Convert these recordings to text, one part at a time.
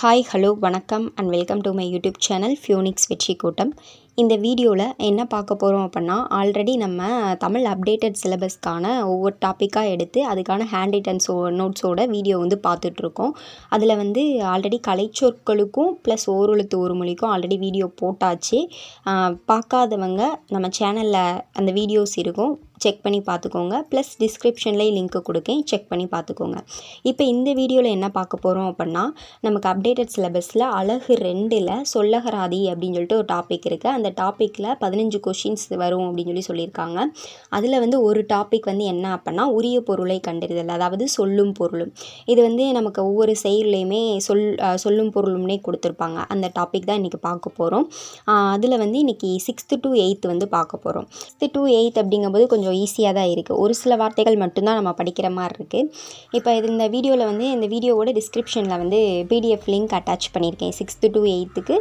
Hi hello வணக்கம் and welcome to my YouTube channel Phoenix Vetri Koottam. இந்த வீடியோவில் என்ன பார்க்க போகிறோம் அப்படின்னா ஆல்ரெடி நம்ம தமிழ் அப்டேட்டட் சிலபஸ்க்கான ஒவ்வொரு டாப்பிக்காக எடுத்து அதுக்கான ஹேண்ட் ரிட்டன்ஸோ நோட்ஸோட வீடியோ வந்து பார்த்துட்ருக்கோம். அதில் வந்து ஆல்ரெடி கலைச்சொற்களுக்கும் ப்ளஸ் ஓரெழுத்து ஒரு மொழிக்கும் ஆல்ரெடி வீடியோ போட்டாச்சு. பார்க்காதவங்க நம்ம சேனலில் அந்த வீடியோஸ் இருக்கும். செக் பண்ணி பார்த்துக்கோங்க. ப்ளஸ் டிஸ்கிரிப்ஷன்லேயும் லிங்க்கு கொடுக்கேன். செக் பண்ணி பார்த்துக்கோங்க. இப்போ இந்த வீடியோவில் என்ன பார்க்க போகிறோம் அப்படின்னா நமக்கு அப்டேட்டட் சிலபஸில் அழகு ரெண்டில் சொல்லகராதி அப்படின்னு சொல்லிட்டு ஒரு டாபிக் இருக்குது அந்த டாப்பிக்கில் பதினஞ்சு கொஷின்ஸ் வரும் அப்படின்னு சொல்லி சொல்லியிருக்காங்க. அதில் வந்து ஒரு டாபிக் வந்து என்ன அப்படின்னா உரிய பொருளை கண்டறிதல் அதாவது சொல்லும் பொருளும். இது வந்து நமக்கு ஒவ்வொரு செயல்லையுமே சொல் சொல்லும் பொருளும்னே கொடுத்துருப்பாங்க. அந்த டாபிக் தான் இன்றைக்கி பார்க்க போகிறோம் அதில் வந்து இன்றைக்கி சிக்ஸ்த்து டு எயித்து வந்து பார்க்க போகிறோம் சிக்ஸ்த்து டு எயித் அப்படிங்கும்போது கொஞ்சம் கொஞ்சம் ஈஸியாக தான் இருக்குது ஒரு சில வார்த்தைகள் மட்டும்தான் நம்ம படிக்கிற மாதிரி இருக்குது இப்போ இது இந்த வீடியோவில் வந்து இந்த வீடியோவோட டிஸ்கிரிப்ஷனில் வந்து பிடிஎஃப் லிங்க் அட்டாச் பண்ணியிருக்கேன். சிக்ஸ்த்து டு எயித்துக்கு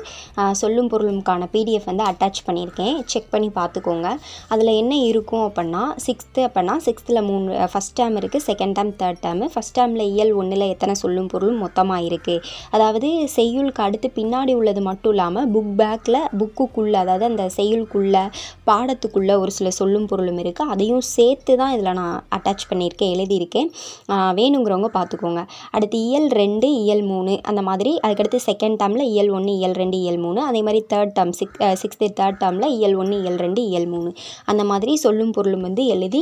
சொல்லும் பொருளுக்கான பிடிஎஃப் வந்து அட்டாச் பண்ணியிருக்கேன். செக் பண்ணி பார்த்துக்கோங்க. அதில் என்ன இருக்கும் அப்படின்னா சிக்ஸ்த்து அப்படின்னா சிக்ஸ்த்தில் மூணு ஃபஸ்ட் டேம் இருக்குது second term third term first டேமில் இயல் ஒன்றில் எத்தனை சொல்லும் பொருளும் மொத்தமாக இருக்குது அதாவது செய்யுளுக்கு அடுத்து பின்னாடி உள்ளது மட்டும் இல்லாமல் புக் பேக்கில் புக்குக்குள்ளே அதாவது அந்த செய்யுளுக்குள்ளே பாடத்துக்குள்ளே ஒரு சில சொல்லும் பொருளும் இருக்குது அதையும் சேர்த்து தான் இதில் நான் அட்டாச் பண்ணியிருக்கேன் எழுதியிருக்கேன். வேணுங்கிறவங்க பார்த்துக்கோங்க. அடுத்து இயல் ரெண்டு இயல் மூணு அந்த மாதிரி. அதுக்கடுத்து செகண்ட் டேர்மில் இயல் ஒன்று இயல் ரெண்டு இயல் மூணு. அதே மாதிரி third term six sixth third டேர்மில் இயல் ஒன்று இயல் ரெண்டு இயல் மூணு. அந்த மாதிரி சொல்லும் பொருளும் வந்து எழுதி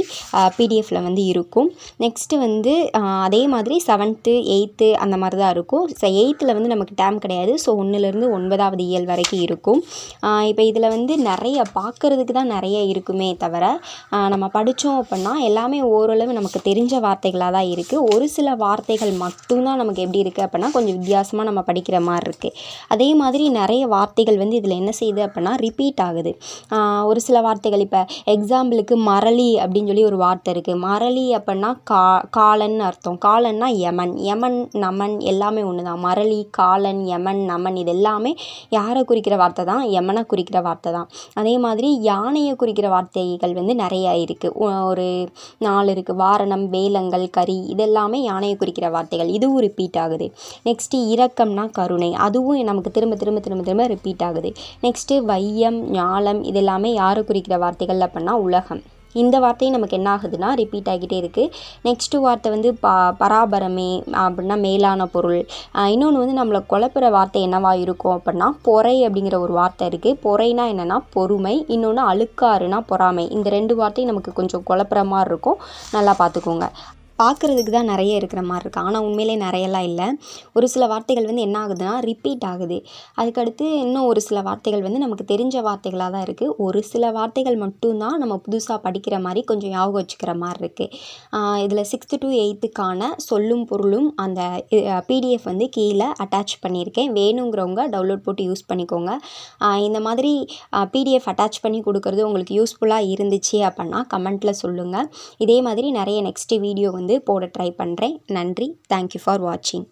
பிடிஎஃப்பில் வந்து இருக்கும். நெக்ஸ்ட்டு வந்து அதே மாதிரி செவன்த்து எயித்து அந்த மாதிரி தான் இருக்கும். எயித்தில் வந்து நமக்கு டேம் கிடையாது. ஸோ ஒன்றுலேருந்து ஒன்பதாவது இயல் வரைக்கும் இருக்கும். இப்போ இதில் வந்து நிறைய பார்க்குறதுக்கு தான் நிறைய இருக்குமே தவிர நம்ம நம்ம படித்தோம் அப்படின்னா எல்லாமே ஓரளவு நமக்கு தெரிஞ்ச வார்த்தைகளாக தான் இருக்குது ஒரு சில வார்த்தைகள் மட்டும்தான் நமக்கு எப்படி இருக்குது அப்படின்னா கொஞ்சம் வித்தியாசமாக நம்ம படிக்கிற மாதிரி இருக்குது அதே மாதிரி நிறைய வார்த்தைகள் வந்து இதில் என்ன செய்யுது அப்படின்னா ரிப்பீட் ஆகுது. ஒரு சில வார்த்தைகள் இப்போ எக்ஸாம்பிளுக்கு மரளி அப்படின்னு சொல்லி ஒரு வார்த்தை இருக்குது மரளி அப்படின்னா கா காலன் அர்த்தம். காலன்னா யமன். யமன் நமன் எல்லாமே ஒன்று தான் மரளி காலன் யமன் நமன் இது எல்லாமே யாரை குறிக்கிற வார்த்தை தான் யமனை குறிக்கிற வார்த்தை தான் அதே மாதிரி யானையை குறிக்கிற வார்த்தைகள் வந்து நிறைய இருக்குது இருக்குது ஒரு நாலு இருக்குது வாரணம் வேலங்கள் கரி இதெல்லாமே யானையை குறிக்கிற வார்த்தைகள். இதுவும் ரிப்பீட் ஆகுது. நெக்ஸ்ட்டு இரக்கம்னா கருணை. அதுவும் நமக்கு திரும்ப திரும்ப திரும்ப திரும்ப ரிப்பீட் ஆகுது. நெக்ஸ்ட்டு வையம் ஞாலம் இதெல்லாமே யாரை குறிக்கிற வார்த்தைகள் அப்படின்னா உலகம். இந்த வார்த்தையும் நமக்கு என்ன ஆகுதுன்னா ரிப்பீட் ஆகிட்டே இருக்குது நெக்ஸ்ட்டு வார்த்தை வந்து ப பராபரமே அப்படின்னா மேலான பொருள். இன்னொன்று வந்து நம்மளை குழப்புற வார்த்தை என்னவா இருக்கும் அப்படின்னா பொறை அப்படிங்கிற ஒரு வார்த்தை இருக்குது பொறைனா என்னென்னா பொறுமை. இன்னொன்று அழுக்காறுனா பொறாமை. இந்த ரெண்டு வார்த்தையும் நமக்கு கொஞ்சம் குழப்புற மாதிரி இருக்கும். நல்லா பார்த்துக்கோங்க. பார்க்குறதுக்கு தான் நிறைய இருக்கிற மாதிரி இருக்குது ஆனால் உண்மையிலே நிறையலாம் இல்லை. ஒரு சில வார்த்தைகள் வந்து என்ன ஆகுதுன்னா ரிப்பீட் ஆகுது. அதுக்கடுத்து இன்னும் ஒரு சில வார்த்தைகள் வந்து நமக்கு தெரிஞ்ச வார்த்தைகளாக தான் இருக்குது ஒரு சில வார்த்தைகள் மட்டும்தான் நம்ம புதுசாக படிக்கிற மாதிரி கொஞ்சம் ஞாபகம் வச்சுக்கிற மாதிரி இருக்குது இதில் சிக்ஸ்த்து டு எயித்துக்கான சொல்லும் பொருளும் அந்த பிடிஎஃப் வந்து கீழே அட்டாச் பண்ணியிருக்கேன். வேணுங்கிறவங்க டவுன்லோட் போட்டு யூஸ் பண்ணிக்கோங்க. இந்த மாதிரி பிடிஎஃப் அட்டாச் பண்ணி கொடுக்குறது உங்களுக்கு யூஸ்ஃபுல்லாக இருந்துச்சு அப்படின்னா கமெண்ட்டில் சொல்லுங்கள் இதே மாதிரி நிறைய நெக்ஸ்ட்டு வீடியோ வந்து வந்து போட ட்ரை பண்ணுறேன் நன்றி. தேங்க்யூ ஃபார் வாட்சிங்